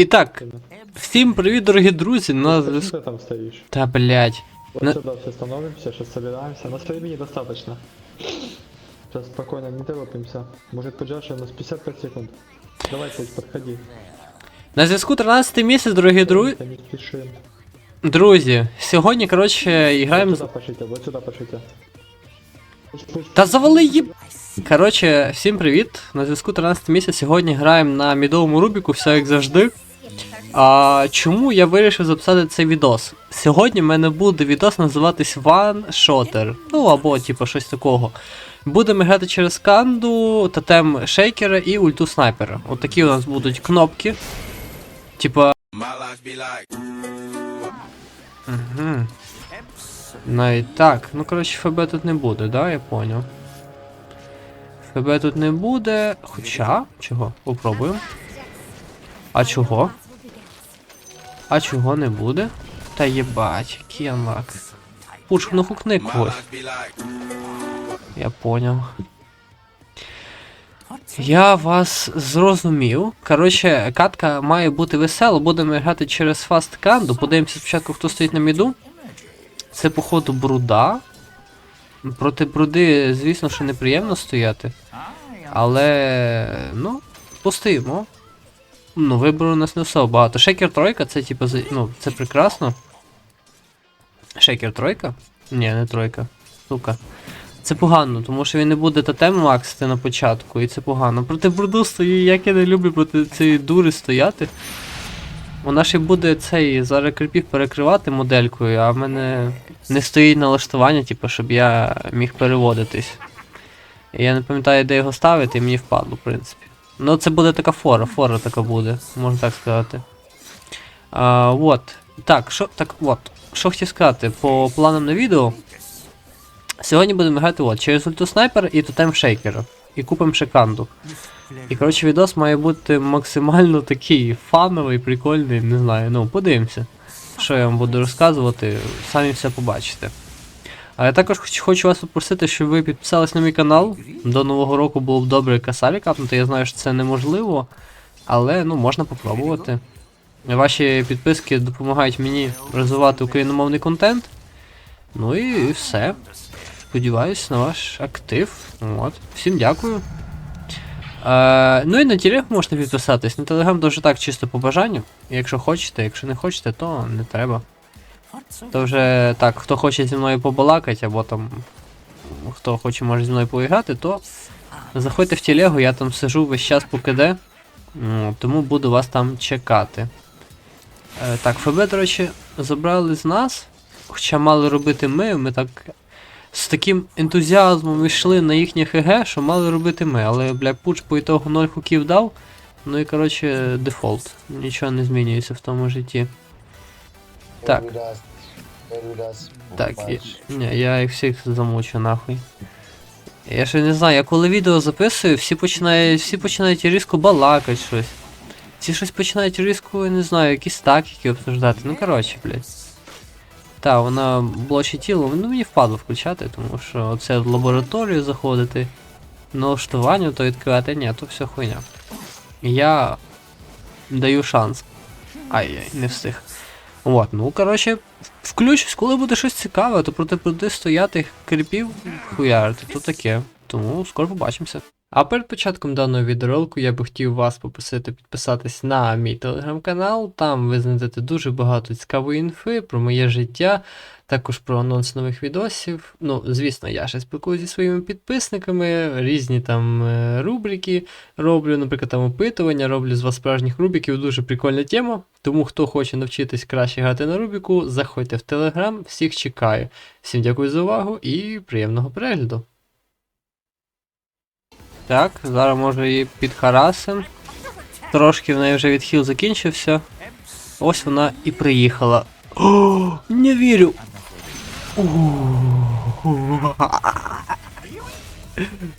І так, всім привіт, дорогі друзі. На зв'язку. ты там стоишь? Та блять. Вот На- сюда все становимся, сейчас собираемся. Нас времени достаточно. Сейчас спокойно не торопимся. Может поджашь у нас 55 секунд. Давай, Сеть, подходи. На зв'язку 13 місяць, дорогі друзі. Не спешим. Друзі, сьогодні, коротше, граємо. Вот з- сюда пошлите, вот сюда пошлите. Пусть, пусть. Та завали їб. Коротше, всім привіт. На зв'язку 13 місяць. Сьогодні граємо на мідовому Рубіку, все як завжди. А чому я вирішив записати цей відос? Сьогодні в мене буде відос називатись One Shotter. Ну або типу щось такого. Будемо грати через канду, тотем шейкера і ульту снайпера. От такі у нас будуть кнопки. Типа. Угу. Навіть так. Ну, коротше, ФБ тут не буде, да, я поняв. ФБ тут не буде. Хоча. Чого? Попробуємо. А чого? А чого не буде? Та єбать, який анлак. Пуш, ну хукни когось. Я поняв. Я вас зрозумів. Коротше, катка має бути весела, будемо грати через фаст канду. Подивимося спочатку, хто стоїть на міду. Це, походу, бруда. Проти бруди, звісно, що неприємно стояти. Але. ну, постоїмо. Ну, вибору у нас не особо багато. Шекер тройка, це типу, ну, це прекрасно. Шекер тройка? Ні, не тройка. Сука. Це погано, тому що він не буде тотем максити на початку, і це погано. Проти бруду стою, як я не люблю проти цієї дури стояти. Вона ще буде цей зараз кріпів перекривати моделькою, а в мене не стоїть налаштування, типу, щоб я міг переводитись. Я не пам'ятаю, де його ставити, і мені впадло, в принципі. Ну, це буде така фора, фора така буде, можна так сказати. А, от. Так, що так, от. Що хотів сказати, по планам на відео. Сьогодні будемо грати от, через ульту снайпер і тотем шейкера. І купимо шиканду. І коротше відос має бути максимально такий фановий, прикольний, не знаю. Ну, подивимося. Що я вам буду розказувати, самі все побачите. А я також хоч- хочу вас попросити, щоб ви підписались на мій канал. До Нового року було б добре касарі капнути. Я знаю, що це неможливо, але ну можна попробувати. Ваші підписки допомагають мені розвивати україномовний контент. Ну і, все. Сподіваюсь на ваш актив. От. Всім дякую. Е, ну і на телег можна підписатись. На телеграм дуже так чисто по бажанню. Якщо хочете, якщо не хочете, то не треба. То вже так, хто хоче зі мною побалакати, або там хто хоче може зі мною поіграти, то заходьте в телегу, я там сижу весь час по КД. Тому буду вас там чекати. Е, так, ФБ, до речі, забрали з нас. Хоча мали робити ми, ми так з таким ентузіазмом йшли на їхнє ХГ, що мали робити ми. Але, бля, пуч по ітогу 0 хуків дав. Ну і коротше, дефолт. Нічого не змінюється в тому житті. Так. Так, я, ні, я їх всіх замучу нахуй. Я ще не знаю, я коли відео записую, всі починають, всі починають різко балакати щось. Всі щось починають різко, не знаю, якісь тактики обсуждати. Ну коротше, блядь. Та, вона блочить тіло, ну мені впадло включати, тому що це в лабораторію заходити, налаштування то відкривати, ні, то все хуйня. Я даю шанс. Ай-яй, не встиг. От, ну коротше, включусь, коли буде щось цікаве, то проти проти стояти кріпів хуярити, то таке. Тому скоро побачимося. А перед початком даного відеоролику я би хотів вас попросити підписатись на мій телеграм-канал. Там ви знайдете дуже багато цікавої інфи про моє життя, також про анонс нових відосів. Ну, звісно, я ще спілкуюся зі своїми підписниками, різні там е, рубрики роблю, наприклад, там опитування, роблю з вас справжніх рубіків, дуже прикольна тема. Тому хто хоче навчитись краще грати на Рубіку, заходьте в Телеграм, всіх чекаю. Всім дякую за увагу і приємного перегляду. Так, зараз може її підхарасим. Трошки в неї вже відхил закінчився. Ось вона і приїхала. О, не вірю.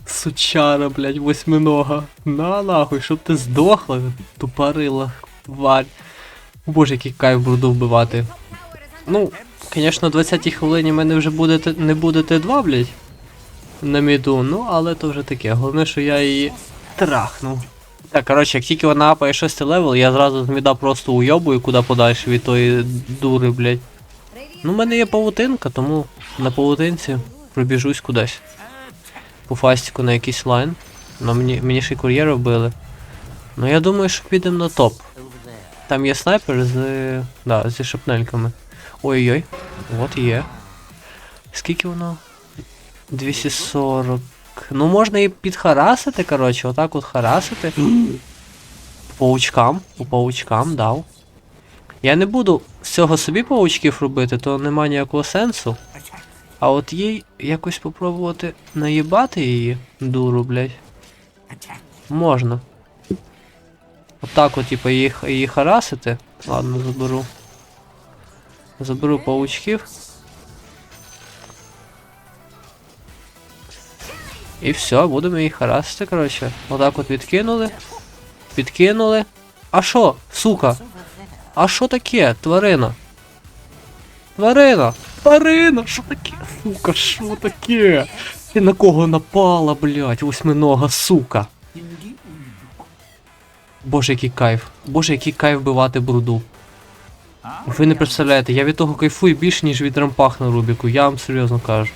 Сучара, блядь, восьминога. На нахуй, щоб ти здохла, тупорила, тварь. Боже, який кайф бруду вбивати. Ну, звісно, 20-й хвилині в мене вже буде не буде Т2, блядь. На міду, ну але то вже таке. Головне, що я її трахнув. Так, коротше, як тільки вона апає 6 левел, я зразу з міда просто уйобую куди подальше від тої дури, блядь. Ну, в мене є павутинка, тому на павутинці пробіжусь кудись. По фастіку на якийсь лайн. Ну, мені, мені ще й кур'єра вбили. Ну я думаю, що підемо на топ. Там є снайпер з. Да, зі шапнельками. Ой-ой-ой. От є. Скільки воно? 240. Ну можна і підхарасити, коротше, отак от харасити. По паучкам, по паучкам дав. Я не буду з цього собі паучків робити, то нема ніякого сенсу. А от їй якось попробувати наїбати її, дуру, блядь. Можна. Отак от, типу, її, її харасити. Ладно, заберу. Заберу паучків. І все, будемо її харасити, коротше. Отак от відкинули. Підкинули. А що, сука? А що таке, тварина? Тварина! Тварина! Що таке? Сука, що таке? Ти на кого напала, блядь, восьминога, сука. Боже, який кайф. Боже, який кайф вбивати бруду. Ви не представляєте, я від того кайфую більше, ніж від рампах на Рубіку, я вам серйозно кажу.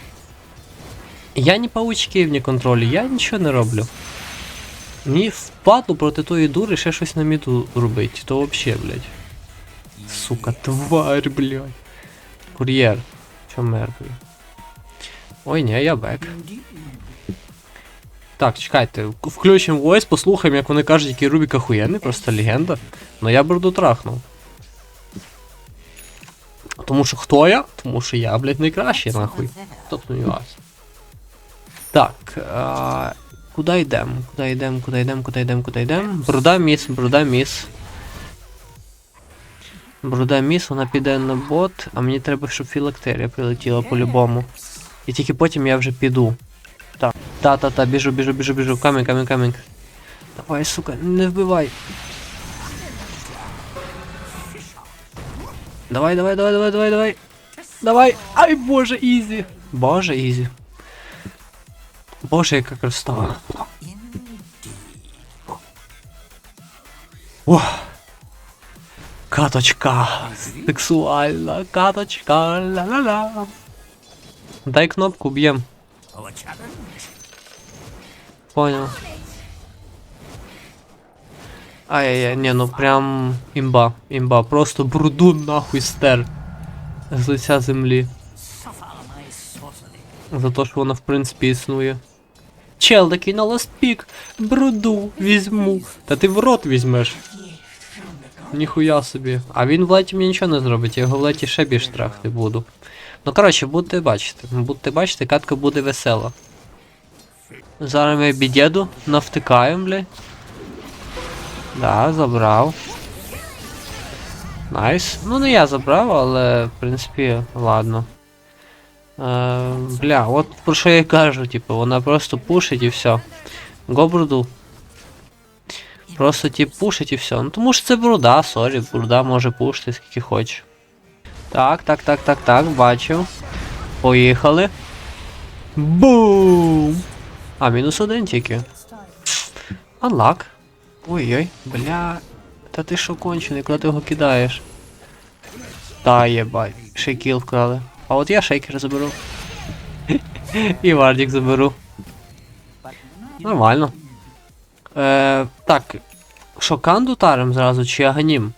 Я ні паучків, ні контролі, я нічого не роблю. Мені впадло проти тої дури ще щось на міду робити, то вообще, блядь. Сука, тварь, блядь. Кур'єр. Чо мертвий? Ой, ні, я бек. Так, чекайте, включимо voice, послухаємо, як вони кажуть, який Рубік охуєнний, просто легенда. Но я броду трахнув. Тому що хто я? Тому що я, блядь, найкращий, нахуй. Тобто вас. Так, а, куди йдемо? Куди йдемо, куди йдемо, куди йдемо, куди йдемо? Бруда міс, бруда міс. Бруда міс, вона піде на бот, а мені треба, щоб філактерія прилетіла по-любому. І тільки потім я вже піду. Так. Та-та-та, біжу, біжу, біжу, біжу. Камінь, камінь, камінь. Давай, сука, не вбивай. Давай, давай, давай, давай, давай, давай. Давай. Ай, боже, ізі. Боже, ізі. Боже, яка красота. Ох. Каточка. Сексуальна каточка. Ла-ла-ла. Дай кнопку, б'єм. Понял. Ай-яй-яй, не, ну прям імба, імба. Просто бруду нахуй стер. З лиця землі. За те, що вона в принципі існує. Чел такий на ластпік, бруду візьму. Та ти в рот візьмеш. Ніхуя собі. А він в леті мені нічого не зробить, я його в леті ще більш трахти буду. Ну коротше, будете бачити. Будете бачити, катка буде весела. Зараз ми бідєду навтикаємо, блядь. Да, забрав. Найс. Ну не я забрав, але в принципі, ладно. Е, бля, от про що я кажу, типу, вона просто пушить і все. Го бруду. Просто тип пушить і все. Ну тому що це бруда, сорі, бруда може пушити скільки хоче. Так, так, так, так, так, бачу. Поїхали. Бум! А, мінус один тільки. Анлак. Ой-ой, бля. Та ти що кончений, куди ти його кидаєш? Та єбать, ще кіл вкрали. А от я шейкер заберу. І вардік заберу. Нормально. Е, так. Що, канду тарим зразу чи аганім?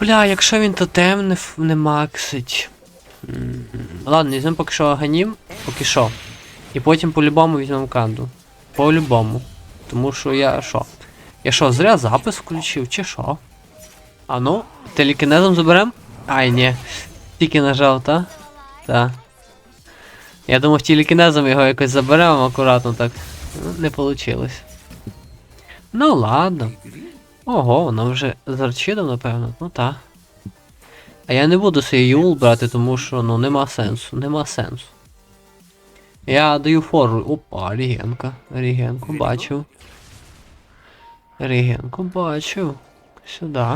Бля, якщо він тотем не, не максить. Ладно, візьмемо поки що аганім, поки що. І потім по-любому візьмемо канду. По-любому. Тому що я що? Я що, зря запис включив, чи що? А ну, телекінезом заберем? Ай, ні. Тільки нажав, та? Та. Я думав, телекінезом його якось заберемо акуратно так. Не вийшло. Ну ладно. Ого, вона вже з напевно. Ну та. А я не буду свій юл брати, тому що ну нема сенсу, нема сенсу. Я даю фору. Опа, регенка. Регенку бачу. Регенку бачу. Сюди.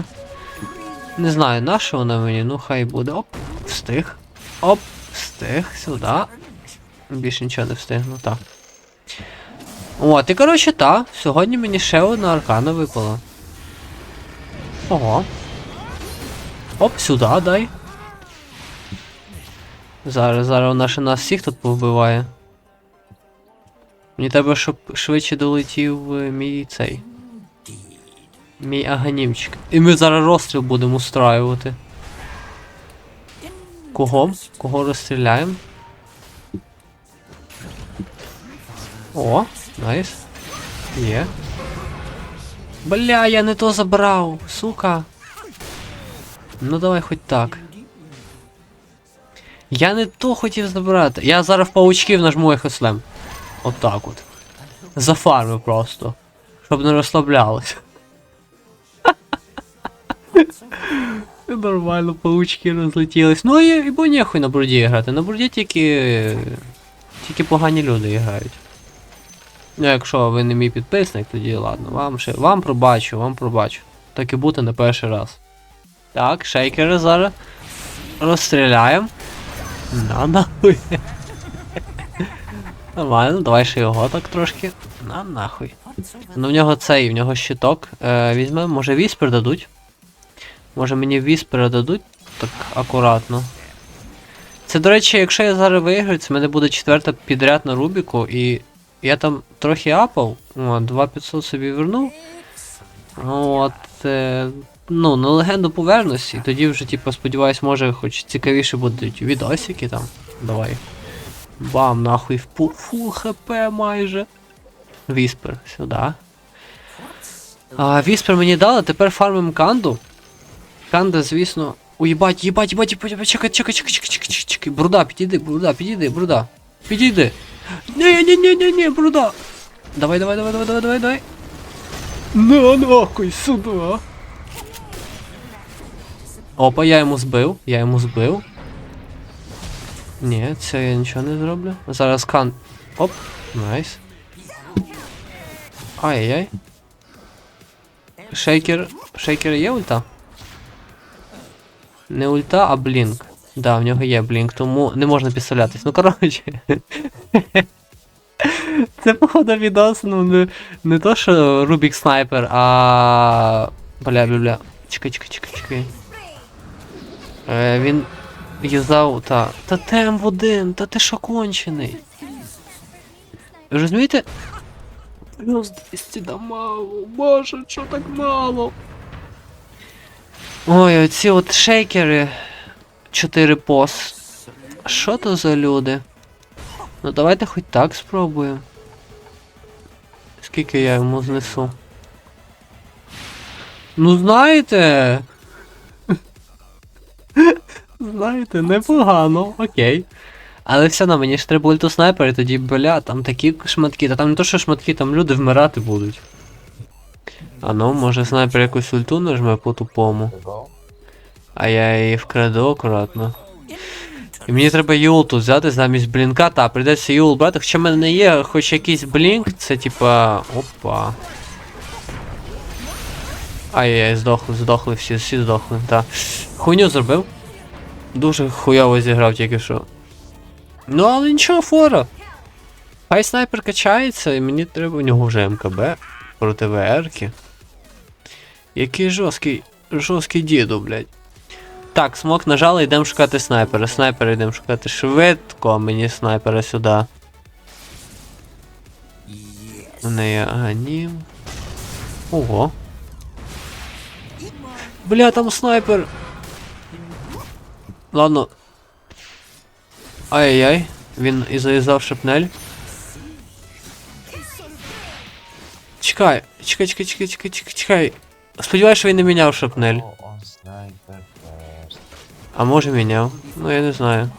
Не знаю, на що вона мені, ну хай буде. Оп, встиг. Оп, встиг, сюди. Більше нічого не встигну, так. От, і коротше, та, сьогодні мені ще одна аркана випала. Ого. Оп, сюди дай. Зараз, зараз вона ще нас всіх тут повбиває. Мені треба, щоб швидше долетів е, мій цей. Мій аганімчик. І ми зараз розстріл будемо устраювати. Кого? Кого розстріляємо? О, найс. Є. Бля, я не то забрав, сука. Ну давай хоч так. Я не то хотів забрати. Я зараз в паучків нажму ехослем. Отак от. Зафармив просто. Щоб не розслаблялися. Нормально, паучки розлетілись. Ну і, і бо нехуй на бруді грати. На бруді тільки. Тільки погані люди грають. Ну, якщо ви не мій підписник, тоді ладно. Вам ще. Вам пробачу, вам пробачу. Так і бути не перший раз. Так, шейкери зараз. Розстріляємо. На нахуй. Нормально, давай ще його так трошки. На нахуй. Ну в нього цей, в нього щиток. Е, візьмемо, може віспер дадуть. Може мені віспера дадуть так акуратно. Це, до речі, якщо я зараз виграю, це в мене буде четверта підряд на Рубіку, і я там трохи апав, о, 2500 собі вернув. От. Е, ну, на легенду повернусь, і тоді вже, типу, сподіваюсь, може хоч цікавіше будуть відосики там. Давай. Бам, нахуй, в пу- фул хп майже. Віспер, сюди. А, Віспер мені дали, тепер фармим канду. Канда, звісно. Ой, їбать, їбать, їбать, чекай, чекай, чекай, чекай, чекай, чекай. Бруда, підійди, бруда, підійди, бруда. Підійди. Ні, бруда. Давай, давай, давай, давай, давай, давай, давай. На нахуй, сюди. Опа, я йому збив, я йому збив. Ні, це я нічого не зроблю. Зараз кан. Оп, найс. Ай-яй. Шейкер. Шейкер є ульта? Не ульта, а блінк. Да, в нього є блінк, тому не можна підставлятись. Ну коротше. Це походу відос, ну не, не то, що Рубік снайпер, а. Бля, бля, бля. Чекай, чекай, чекай, чекай. Е, він юзав та. Та тем в один, та ти що кончений. Ви Розумієте? Плюс 200 дамагу, боже, що так мало? Ой, оці от шейкери. 4 пос. Що то за люди? Ну давайте хоч так спробуємо. Скільки я йому знесу? Ну знаєте. знаєте, непогано, окей. Але все одно мені ж треба ульту снайпер, і тоді, бля, там такі шматки, та там не то, що шматки, там люди вмирати будуть. А ну, може снайпер якусь ульту нажме по-тупому. А я її вкраду акуратно. І мені треба Юл тут взяти замість блінка, та прийдеться Юл брати, хоча в мене не є хоч якийсь блінк, це типа. Опа. Ай-яй, здохли, здохли, всі, всі здохли, та. Хуйню зробив. Дуже хуйово зіграв тільки що. Ну, але нічого, фора. Хай снайпер качається, і мені треба у нього вже МКБ проти ВРки. Який жорсткий, жорсткий діду, блядь. Так, смок нажали, йдемо шукати снайпера. Снайпера йдемо шукати швидко, мені снайпера сюди. У неї аганім. Ого. Бля, там снайпер. Ладно. Ай-яй-яй. Він і зав'язав шапнель. Чекай, чекай, чекай, чекай, чекай, чекай, чекай. Сподіваюсь, що він не міняв шапнель. А може міняв? Ну я не знаю.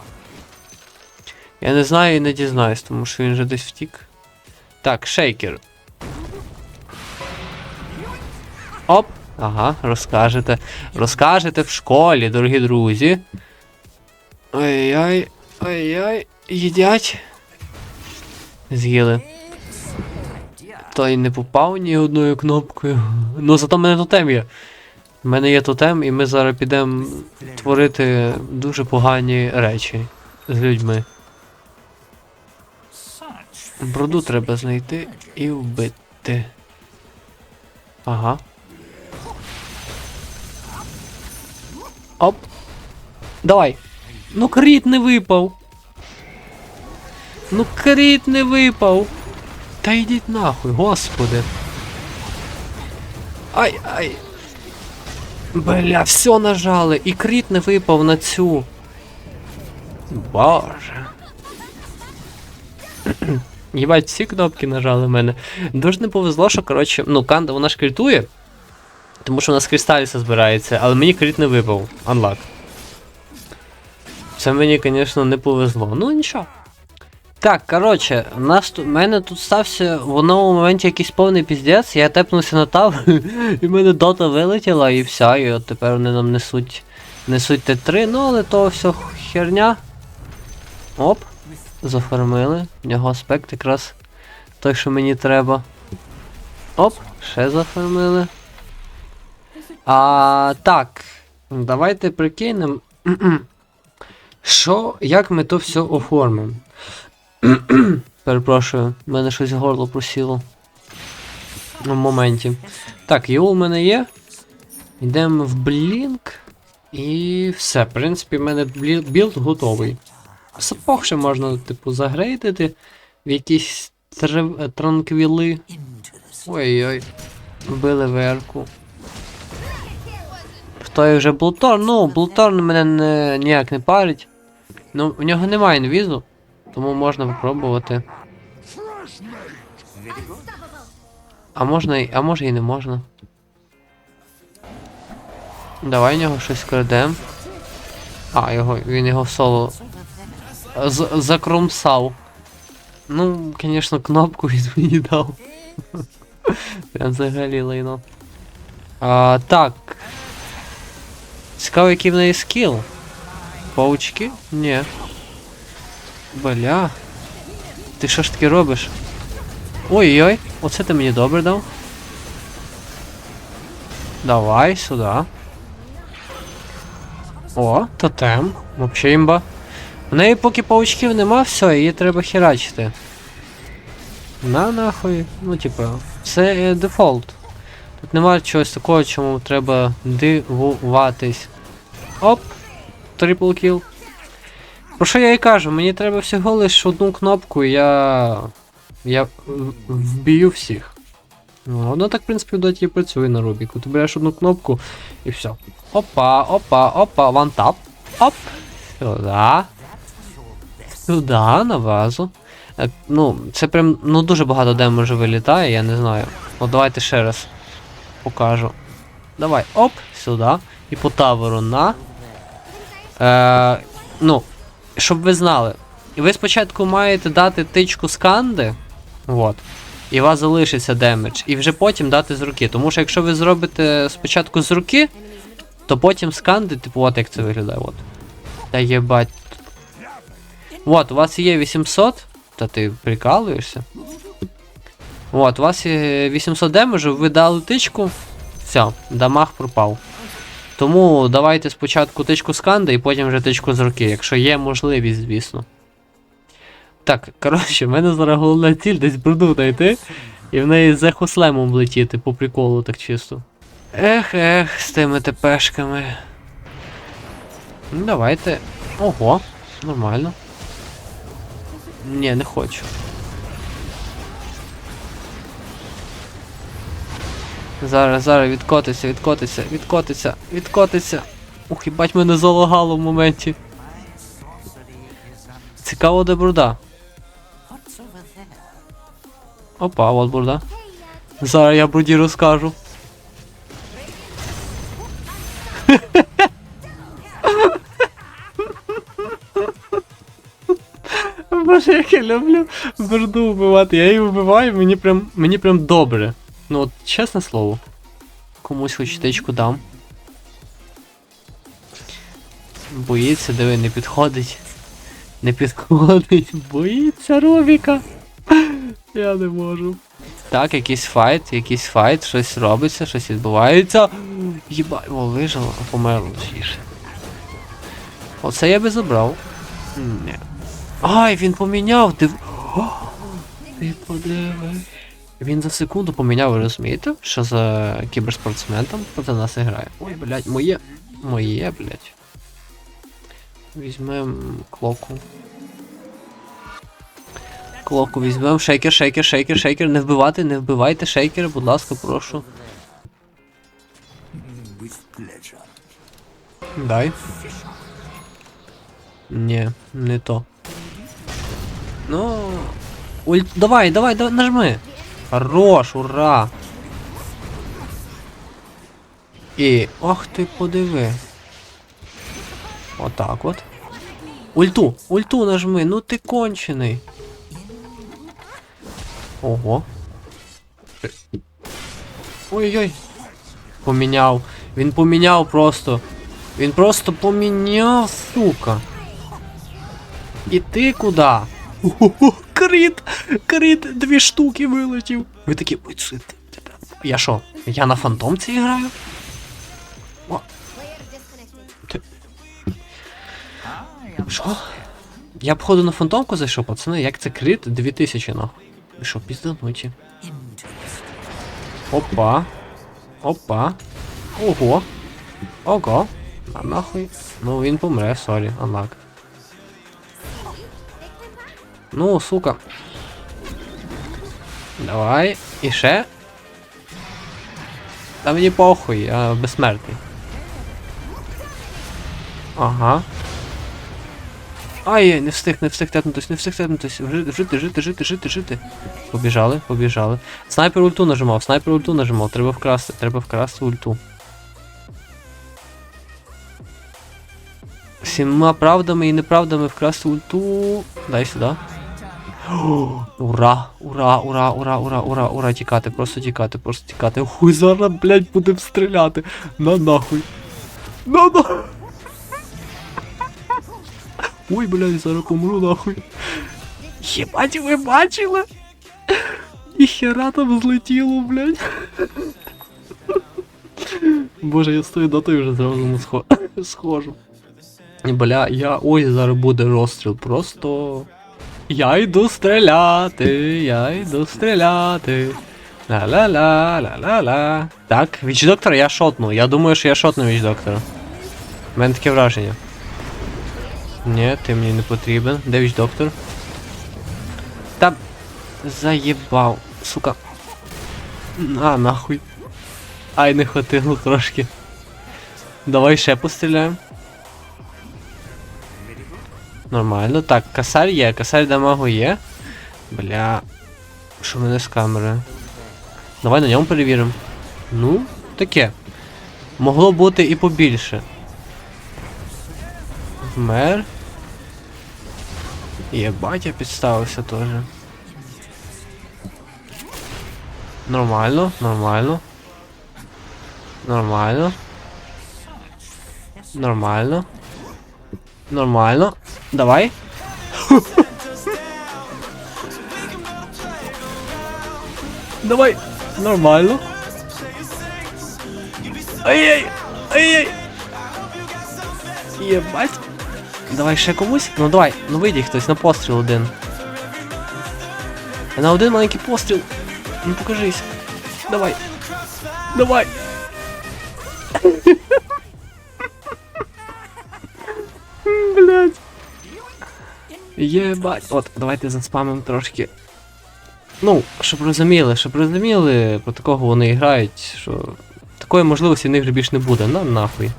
Я не знаю і не дізнаюсь, тому що він же десь втік. Так, шейкер. Оп! Ага, розкажете. Розкажете в школі, дорогі друзі. Ай-яй, ай-яй, їдять. З'їли. Той не попав ні одною кнопкою. Ну зато мене тотем є. У мене є тотем, і ми зараз підемо творити дуже погані речі з людьми. Броду треба знайти і вбити. Ага. Оп. Давай. Ну кріт не випав. Ну кріт не випав. Та йдіть нахуй, господи. Ай, ай. Бля, все нажали. І кріт не випав на цю. Боже. Їбать, всі кнопки нажали в мене. Дуже не повезло, що, коротше, ну, Канда вона ж критує. Тому що у нас кристаліса збирається, але мені крит не випав. Unlock. Це мені, звісно, не повезло. Ну нічого. Так, коротше, у нас тут, в мене тут стався в одному моменті якийсь повний піздець, я тепнувся на таб, і в мене дота вилетіла, і все, і от тепер вони нам несуть, несуть Т3, ну але то все херня. Оп, зафармили. В нього аспект якраз той, що мені треба. Оп, ще зафармили. А, так, давайте прикинемо. Що, як ми то все оформимо? Перепрошую, в мене щось горло просіло. В моменті. Так, його у мене є. Йдемо в блінк. І все. В принципі, в мене білд готовий. Сапог ще можна, типу, загрейдити в якісь трив... транквіли. Ой-ой. Вбили верку. Хто вже Блуторн? Ну, Блуторн мене не, ніяк не парить. Ну, в нього немає інвізу, тому можна попробувати. А можна. А може і не можна. Давай в нього щось крадем. А, його, він його соло з- закромсав. Ну, звісно, кнопку він мені дав. Прям взагалі лайно. А, так. Цікаво, який в неї скіл. Паучки? Ні. Бля. Ти що ж таки робиш? Ой-ой, оце ти мені добре дав. Давай сюди. О, тотем. Вообще імба. В неї поки паучків нема, все, її треба херачити. На нахуй. Ну, типа, це е, дефолт. Тут немає чогось такого, чому треба дивуватись. Оп! Трипл кіл. Про що я і кажу, мені треба всього лиш одну кнопку, і я. Я вб'ю всіх. Ну, воно так, в принципі, в доті і працює на Рубіку. Ти береш одну кнопку і все. Опа, опа, опа, вантап. Оп. Сюда. Сюда, на вазу. Е, Ну, це прям ну дуже багато демеджу вилітає, я не знаю. От давайте ще раз покажу. Давай, оп, сюди. І по таверу на. Е, ну, щоб ви знали. Ви спочатку маєте дати тичку сканди. Вот. І у вас залишиться демедж. І вже потім дати з руки. Тому що якщо ви зробите спочатку з руки, то потім сканди, типу, от як це виглядає. От. Та єбать. От, у вас є 800. Та ти прикалуєшся. От, у вас є 800 демеджу, ви дали тичку. Все, дамаг пропав. Тому давайте спочатку тичку сканди і потім вже тичку з руки, якщо є можливість, звісно. Так, коротше, в мене зараз головна ціль десь бруду знайти. І в неї з ехослемом влетіти по приколу так чисто. Ех, ех, з тими тепешками. Ну, давайте. Ого, нормально. Ні, не хочу. Зараз, зараз відкотиться, відкотиться, відкотиться, відкотиться. Ух, їбать мене залагало в моменті. Цікаво, де бруда. Опа, от бруда. Зараз я бруді розкажу. Боже, як я люблю бруду вбивати. Я її вбиваю, мені прям, мені прям добре. Ну от, чесне слово. Комусь хоч тичку дам. Боїться, диви, не підходить. Не підходить. Боїться Рубіка. Я не можу. Так, якийсь файт, якийсь файт, щось робиться, щось відбувається. Єбать, о, вижила, а померло точніше. Оце я би забрав. Ні. Ай, він поміняв, див. О! ти подиви. Він за секунду поміняв, ви розумієте, що за кіберспортсмен там проти нас грає. Ой, блядь, моє. Моє, блядь. Візьмем клоку. Клоку візьмем. Шейкер, шейкер, шейкер, шейкер. Не вбивати, не вбивайте шейкер, будь ласка, прошу. Дай. Ні, не то. Ну. Ульт. Давай, давай, давай, нажми. Хорош, ура. І. Ох ти подиви. Отак от. Ульту, ульту нажми, ну ти кончений. Ого. Ой-ой. Поміняв. Він поміняв просто. Він просто поміняв, сука. І ти куди? Крит! Крит, дві штуки вилетів. Ви такі, ой, це Я що? Я на фантомці граю? О, ти... Що? Я походу на фантомку зайшов, пацани, як це крит 2000 нахуй. Ви що, піздануті? Опа. Опа. Ого. Ого. А нахуй. Ну він помре, сорі, анлак. Ну, сука. Давай. І ще. Та мені похуй, я безсмертний. Ага. Ай, не встиг, не встиг тепнутись, не встиг тепнутись. Жити, жити, жити, жити, жити. Побіжали, побіжали. Снайпер ульту нажимав, снайпер ульту нажимав, треба вкрасти, треба вкрасти ульту. Всіма правдами і неправдами вкрасти ульту. Дай сюди. Ура, ура, ура, ура, ура, ура, ура, тікати, просто тікати, просто тікати. Хуй зараз, блядь, будем стріляти. На нахуй. На нахуй. Ой, блядь, зараз помру нахуй. Єбать, ви бачили? Ніхера там злетіло, блядь. Боже, я з тою дотою вже зразу не схожу. Бля, я. Ой, зараз буде розстріл. Просто. Я йду стріляти, я йду стріляти. Ла-ла-ла, ла-ла-ла. Так, віч доктора я шотну. Я думаю, що я шотну віч доктора. У мене таке враження. Ні, ти мені не потрібен. Де віч доктор? Та заєбав, сука. А, нахуй. Ай, не хватило трошки. Давай ще постріляємо. Нормально. Так, косарь є, косарь дамагу є. Бля. Що в мене з камери? Давай на ньому перевіримо. Ну, таке. Могло бути і побільше. Вмер. Єбать, я підставився теж. Нормально, нормально. Нормально. Нормально. Нормально. Давай. Давай. Нормально. Ай-яй! Ай-яй! Єбать. Давай ще комусь. Ну давай, ну вийди хтось на постріл один. На один маленький постріл. Ну покажись. Давай. Давай. Єбать. От, давайте заспамимо трошки. Ну, щоб розуміли, щоб розуміли, про такого вони грають, що такої можливості в них вже більше не буде. На нахуй.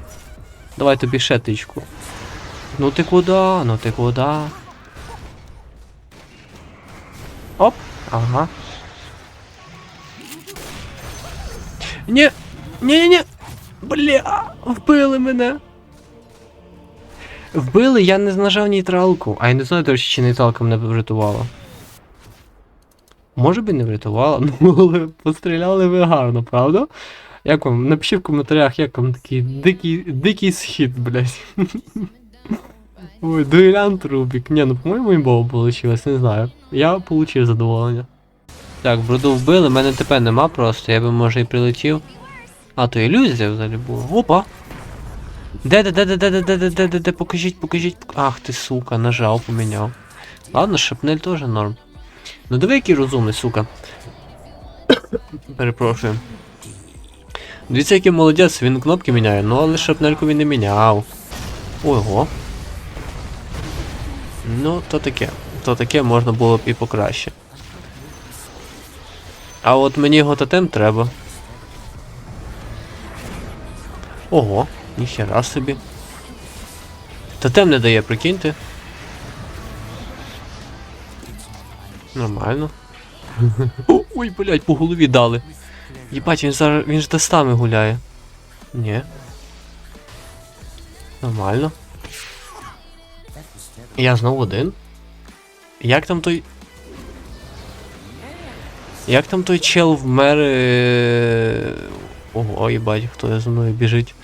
Давай тобі ще тичку. Ну ти куди? Ну ти куди? Оп. Ага. Ні. Ні-ні-ні. Бля, вбили мене. Вбили, я не нажав нейтралку. А я не знаю, до речі, чи нейтралка мене врятувала. Може би не врятувала, ну але постріляли ви гарно, правда? Як вам? Напишіть в коментарях, як вам такий дикий, дикий схід, блядь. Ой, дуелянт Рубік. Ні, ну по-моєму імбово вийшло, не знаю. Я получив задоволення. Так, броду вбили, мене ТП нема просто, я би може і прилетів. А, то ілюзія взагалі була. Опа! Де, де, де, де, де, де, де, де, де, де, де, покажіть, покажіть. Ах ти сука, нажав, поміняв. Ладно, шипнель теж норм. Ну диви, який розумний, сука. Перепрошую. Дивіться, який молодець, він кнопки міняє, ну але шапнельку він не міняв. Ого. Ну, то таке. То таке можна було б і покраще. А от мені його тотем треба. Ого, ніхера собі. Тотем не дає, прикиньте. Нормально. О, Ой, блядь, по голові дали. Єбать, він зараз. він ж тестами гуляє. Ні. Нормально. Я знову один. Як там той. Як там той чел вмер. е, Ого, їбать, хто за мною біжить.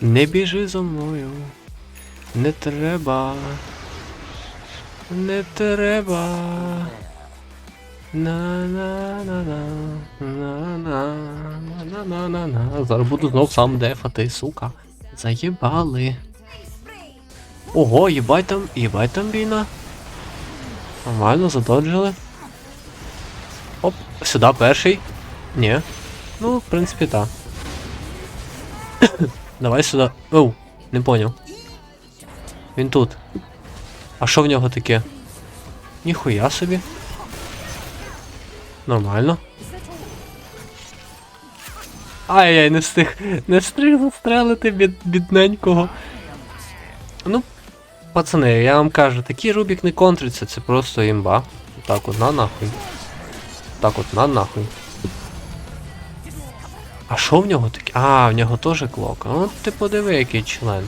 Не біжи за мною. Не треба. Не треба. на на на на на на на на на на Зараз буду знов сам дефати, сука. Заєбали. Ого, їбать там, їбать там війна. Нормально, задоджили. Оп, сюди перший. Ні. Ну, в принципі, так. Давай сюди. Оу, не поняв. Він тут. А що в нього таке? Ніхуя собі. Нормально. Ай-яй, не встиг. Не встиг застрелити бід, бідненького. Ну, пацани, я вам кажу, такий Рубік не контриться, це просто імба. Так от на нахуй. Так от на нахуй. А що в нього таке? А, в нього теж клок. От ти подиви, який член.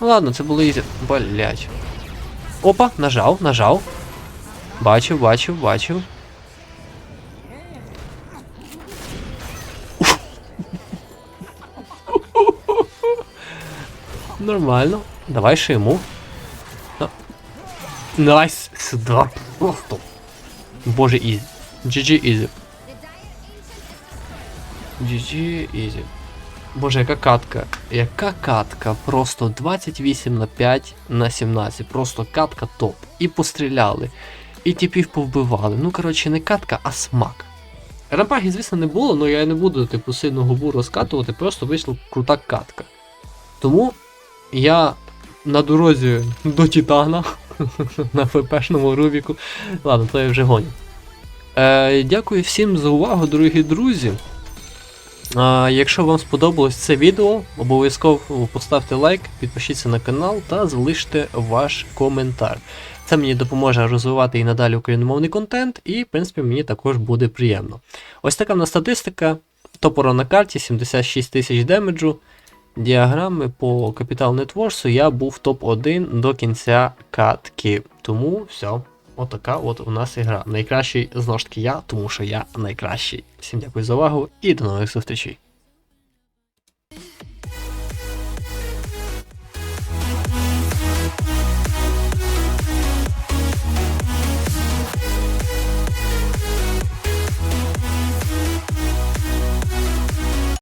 Ну ладно, це було ізі. Блять. Опа, нажав, нажав. Бачив, бачив, бачив. Нормально. Давай ще йому. Найс. Сюда. Боже, ізі. GG ізі. GG ізі. Боже, яка катка. Яка катка. Просто 28 на 5 на 17. Просто катка топ. І постріляли. І типів повбивали. Ну, коротше, не катка, а смак. Рампаги, звісно, не було, але я не буду, типу, сильно губу розкатувати, просто вийшла крута катка. Тому я на дорозі до Титана на ФПшному Рубіку. Ладно, то я вже гоню. Е, дякую всім за увагу, дорогі друзі. А, якщо вам сподобалось це відео, обов'язково поставте лайк, підпишіться на канал та залиште ваш коментар. Це мені допоможе розвивати і надалі україномовний контент, і, в принципі, мені також буде приємно. Ось така в нас статистика. Топора на карті 76 тисяч демеджу. Діаграми по Capital Networks я був топ-1 до кінця катки. Тому все, отака от у нас ігра. Найкращий знову ж таки я, тому що я найкращий. Всім дякую за увагу і до нових зустрічей.